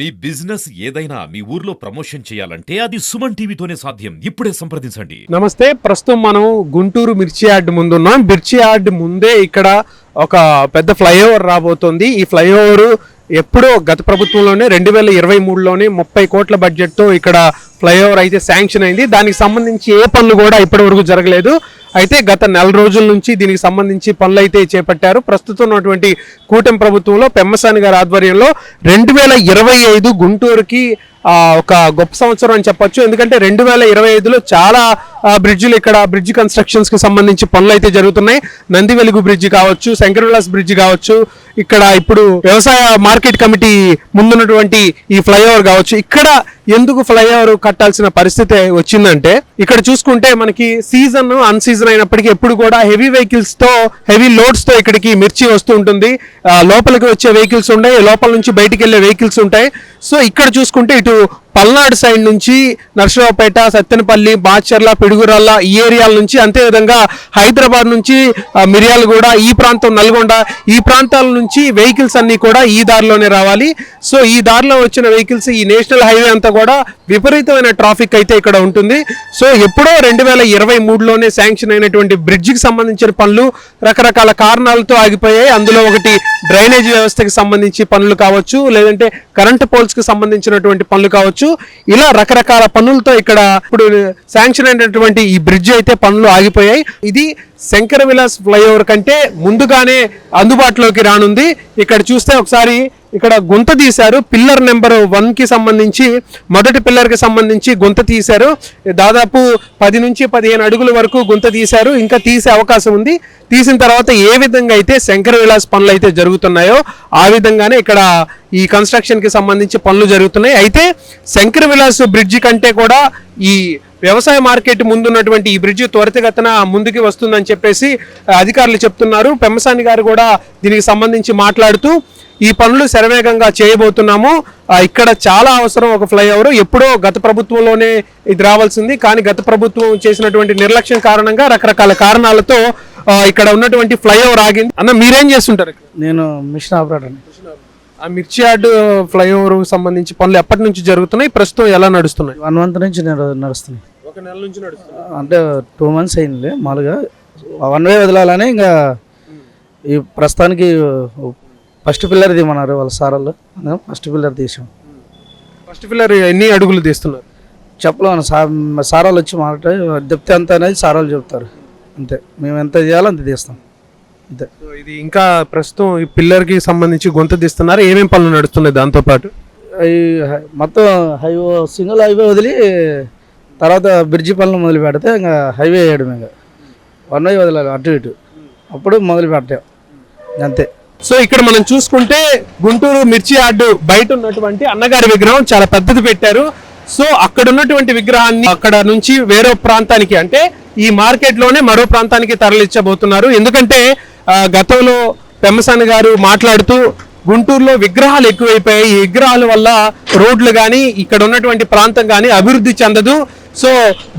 మీ business ఏదైనా మీ ఊర్లో promotion చేయాలంటే అది సుమన్ టీవీతోనే సాధ్యం. ఇప్పుడే సంప్రదించండి. నమస్తే ప్రస్తుతం మనం గుంటూరు మిర్చి యార్డ్ ముందున్నాం. మిర్చి యార్డ్ ముందే ఇక్కడ ఒక పెద్ద ఫ్లైఓవర్ రాబోతోంది. ఈ ఫ్లైఓవర్ ఎప్పుడో గత ప్రభుత్వంలోనే రెండు వేల ఇరవై మూడులోనే ముప్పై కోట్ల బడ్జెట్తో ఇక్కడ ఫ్లైఓవర్ అయితే శాంక్షన్ అయింది. దానికి సంబంధించి ఏ పనులు కూడా ఇప్పటివరకు జరగలేదు. అయితే గత నెల రోజుల నుంచి దీనికి సంబంధించి పనులు అయితే చేపట్టారు. ప్రస్తుతం ఉన్నటువంటి కూటమి ప్రభుత్వంలో పెమ్మసాని గారి ఆధ్వర్యంలో రెండు వేల ఇరవై ఐదు గుంటూరుకి ఒక గొప్ప సంవత్సరం అని చెప్పొచ్చు. ఎందుకంటే రెండు వేల ఇరవై ఐదులో చాలా బ్రిడ్జ్లు బ్రిడ్జిలు ఇక్కడ బ్రిడ్జ్ కన్స్ట్రక్షన్స్కి సంబంధించి పనులు అయితే జరుగుతున్నాయి. నంది వెలుగు బ్రిడ్జ్ కావచ్చు శంకరవిలాస్ బ్రిడ్జ్ కావచ్చు ఇక్కడ ఇప్పుడు వ్యవసాయ మార్కెట్ కమిటీ ముందున్నటువంటి ఈ ఫ్లైఓవర్ కావచ్చు. ఇక్కడ ఎందుకు ఫ్లైఓవర్ కట్టాల్సిన పరిస్థితి వచ్చిందంటే ఇక్కడ చూసుకుంటే మనకి సీజన్ అన్ సీజన్ అయినప్పటికీ ఎప్పుడు కూడా హెవీ వెహికల్స్తో హెవీ లోడ్స్తో ఇక్కడికి మిర్చి వస్తూ ఉంటుంది. లోపలికి వచ్చే వెహికల్స్ ఉంటాయి లోపల నుంచి బయటికి వెళ్ళే వెహికల్స్ ఉంటాయి. సో ఇక్కడ చూసుకుంటే ఇటు పల్నాడు సైడ్ నుంచి నర్సరావుపేట సత్తెనపల్లి బాచర్ల పిడుగురల్ల ఈ ఏరియాల నుంచి అంతేవిధంగా హైదరాబాద్ నుంచి మిర్యాలగూడ ఈ ప్రాంతం నల్గొండ ఈ ప్రాంతాల నుంచి వెహికల్స్ అన్ని కూడా ఈ దారిలోనే రావాలి. సో ఈ దారిలో వచ్చిన వెహికల్స్ ఈ నేషనల్ హైవే అంతా కూడా విపరీతమైన ట్రాఫిక్ అయితే ఇక్కడ ఉంటుంది. సో ఎప్పుడో రెండు వేల ఇరవై మూడులోనే శాంక్షన్ అయినటువంటి బ్రిడ్జికి సంబంధించిన పనులు రకరకాల కారణాలతో ఆగిపోయాయి. అందులో ఒకటి డ్రైనేజ్ వ్యవస్థకి సంబంధించి పనులు కావచ్చు లేదంటే కరెంట్ పోల్స్కి సంబంధించినటువంటి పనులు కావచ్చు. ఇలా రకరకాల పనులతో ఇక్కడ ఇప్పుడు శాంక్షన్ అయినటువంటి ఈ బ్రిడ్జ్ అయితే పనులు ఆగిపోయాయి. ఇది శంకర విలాస్ ఫ్లైఓవర్ కంటే ముందుగానే అందుబాటులోకి రానుంది. ఇక్కడ చూస్తే ఒకసారి ఇక్కడ గుంత తీశారు. పిల్లర్ నెంబర్ వన్కి సంబంధించి మొదటి పిల్లర్కి సంబంధించి గుంత తీశారు. దాదాపు పది నుంచి పదిహేను అడుగుల వరకు గుంత తీశారు. ఇంకా తీసే అవకాశం ఉంది. తీసిన తర్వాత ఏ విధంగా అయితే శంకర విలాస్ పనులు అయితే జరుగుతున్నాయో ఆ విధంగానే ఇక్కడ ఈ కన్స్ట్రక్షన్కి సంబంధించి పనులు జరుగుతున్నాయి. అయితే శంకర విలాస్ బ్రిడ్జి కంటే కూడా ఈ వ్యవసాయ మార్కెట్ ముందున్నటువంటి ఈ బ్రిడ్జ్ త్వరితగతన ముందుకి వస్తుందని చెప్పేసి అధికారులు చెప్తున్నారు. పెమ్మసాని గారు కూడా దీనికి సంబంధించి మాట్లాడుతూ ఈ పనులు శరవేగంగా చేయబోతున్నాము. ఇక్కడ చాలా అవసరం ఒక ఫ్లైఓవర్. ఎప్పుడో గత ప్రభుత్వంలోనే ఇది రావాల్సింది. కానీ గత ప్రభుత్వం చేసినటువంటి నిర్లక్ష్యం కారణంగా రకరకాల కారణాలతో ఇక్కడ ఉన్నటువంటి ఫ్లైఓవర్ ఆగింది. అన్న మీరేం చేస్తుంటారు? నేను మిషన్ ఆపరేటర్ ఆ మిర్చి యార్డ్ ఫ్లైఓవర్ సంబంధించి పనులు ఎప్పటి నుంచి జరుగుతున్నాయి? ప్రస్తుతం ఎలా నడుస్తున్నాయి? వన్ మంత్ నుంచి నేను నడుస్తున్నాయి ఒక నెల నుంచి నడుస్తున్నాయి. అంటే టూ మంత్స్ అయింది మామూలుగా. వన్ వే వదలాలని ఇంకా ఈ ప్రస్తుతానికి ఫస్ట్ పిల్లర్ తీయమన్నారు వాళ్ళ సారాలు ఫస్ట్ పిల్లర్ తీసాం. ఫస్ట్ ఫిల్లర్ ఎన్ని అడుగులు తీస్తున్నారు? చెప్పలేము సా సారాలు వచ్చి మాట చెప్తే అంత అనేది సారాలు చెప్తారు. అంతే. మేము ఎంత చేయాలో అంత తీస్తాం. అంతే. సో ఇది ఇంకా ప్రస్తుతం ఈ పిల్లర్కి సంబంధించి గొంత తీస్తున్నారు. ఏమేం పనులు నడుస్తున్నాయి దాంతో పాటు? ఈ హై- మొత్తం హైవే సింగిల్ హైవే వదిలి తర్వాత బ్రిడ్జి పనులు మొదలు పెడితే ఇంకా హైవే వేయడం ఇంకా. వన్ వే వదలాలి అటు ఇటు. అప్పుడు మొదలు పెట్టాం. అంతే. సో ఇక్కడ మనం చూసుకుంటే గుంటూరు మిర్చి యార్డు బయట ఉన్నటువంటి అన్నగారి విగ్రహం చాలా పెద్దది పెట్టారు. సో అక్కడ ఉన్నటువంటి విగ్రహాన్ని అక్కడ నుంచి వేరే ప్రాంతానికి అంటే ఈ మార్కెట్లోనే మరో ప్రాంతానికి తరలించబోతున్నారు. ఎందుకంటే గతంలో పెమ్మసాని గారు మాట్లాడుతూ గుంటూరులో విగ్రహాలు ఎక్కువైపోయాయి. ఈ విగ్రహాల వల్ల రోడ్లు కానీ ఇక్కడ ఉన్నటువంటి ప్రాంతం కానీ అభివృద్ధి చెందదు. సో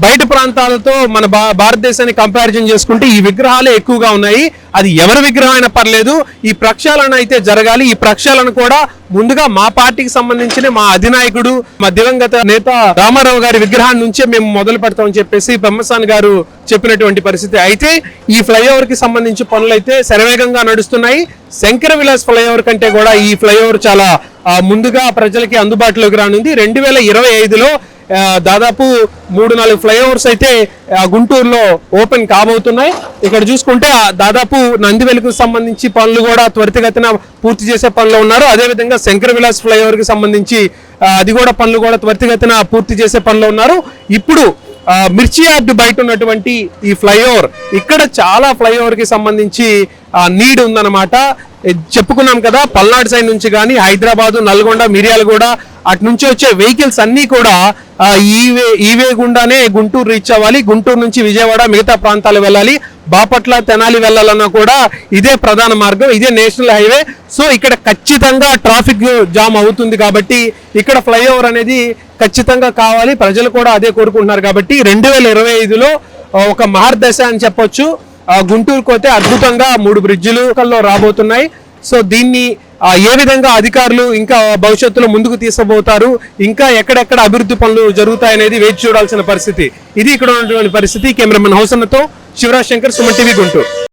బయట ప్రాంతాలతో మన భా భారతదేశాన్ని కంపారిజన్ చేసుకుంటే ఈ విగ్రహాలే ఎక్కువగా ఉన్నాయి. అది ఎవరి విగ్రహం అయినా పర్లేదు. ఈ ప్రక్షాళన అయితే జరగాలి. ఈ ప్రక్షాళన కూడా ముందుగా మా పార్టీకి సంబంధించిన మా అధినాయకుడు మా దివంగత నేత రామారావు గారి విగ్రహాన్ని నుంచే మేము మొదలు పెడతామని చెప్పేసి బ్రహ్మసాన్ గారు చెప్పినటువంటి పరిస్థితి. అయితే ఈ ఫ్లైఓవర్కి సంబంధించి పనులు అయితే శరవేగంగా నడుస్తున్నాయి. శంకర విలాస్ ఫ్లైఓవర్ కంటే కూడా ఈ ఫ్లైఓవర్ చాలా ముందుగా ప్రజలకి అందుబాటులోకి రానుంది. రెండు వేల ఇరవై ఐదులో దాదాపు మూడు నాలుగు ఫ్లైఓవర్స్ అయితే గుంటూరులో ఓపెన్ కాబోతున్నాయి. ఇక్కడ చూసుకుంటే దాదాపు దాదాపు నందివెలుకు సంబంధించి పనులు కూడా త్వరితగతిన పూర్తి చేసే పనులు ఉన్నారు. అదేవిధంగా శంకర విలాస్ ఫ్లైఓవర్కి సంబంధించి అది కూడా పనులు కూడా త్వరితగతిన పూర్తి చేసే పనులు ఉన్నారు. ఇప్పుడు మిర్చి యార్డ్ బయట ఉన్నటువంటి ఈ ఫ్లైఓవర్ ఇక్కడ చాలా ఫ్లైఓవర్కి సంబంధించి నీడ్ ఉందన్నమాట. చెప్పుకున్నాం కదా పల్నాడు సైడ్ నుంచి కానీ హైదరాబాద్ నల్గొండ మిర్యాలగూడ అటు నుంచి వచ్చే వెహికల్స్ అన్నీ కూడా ఈవే ఈ వే ఈ వే గుండానే గుంటూరు రీచ్ అవ్వాలి. గుంటూరు నుంచి విజయవాడ మిగతా ప్రాంతాలు వెళ్ళాలి. బాపట్ల తెనాలి వెళ్ళాలన్నా కూడా ఇదే ప్రధాన మార్గం ఇదే నేషనల్ హైవే. సో ఇక్కడ ఖచ్చితంగా ట్రాఫిక్ జామ్ అవుతుంది కాబట్టి ఇక్కడ ఫ్లైఓవర్ అనేది ఖచ్చితంగా కావాలి. ప్రజలు కూడా అదే కోరుకుంటున్నారు కాబట్టి రెండు వేల ఇరవై ఐదులో ఒక మహర్దశ అని చెప్పొచ్చు. గుంటూరుకు అయితే అద్భుతంగా మూడు బ్రిడ్జిలు కల్లో రాబోతున్నాయి. సో దీన్ని ఏ విధంగా అధికారులు ఇంకా భవిష్యత్తులో ముందుకు తీసుకుపోతారు ఇంకా ఎక్కడెక్కడ అభివృద్ధి పనులు జరుగుతాయనేది వేచి చూడాల్సిన పరిస్థితి. ఇది ఇక్కడ ఉన్నటువంటి పరిస్థితి. కెమెరామెన్ హౌసన్నతో శివరాజ్ శంకర్ సుమన్ టీవీ గుంటూరు.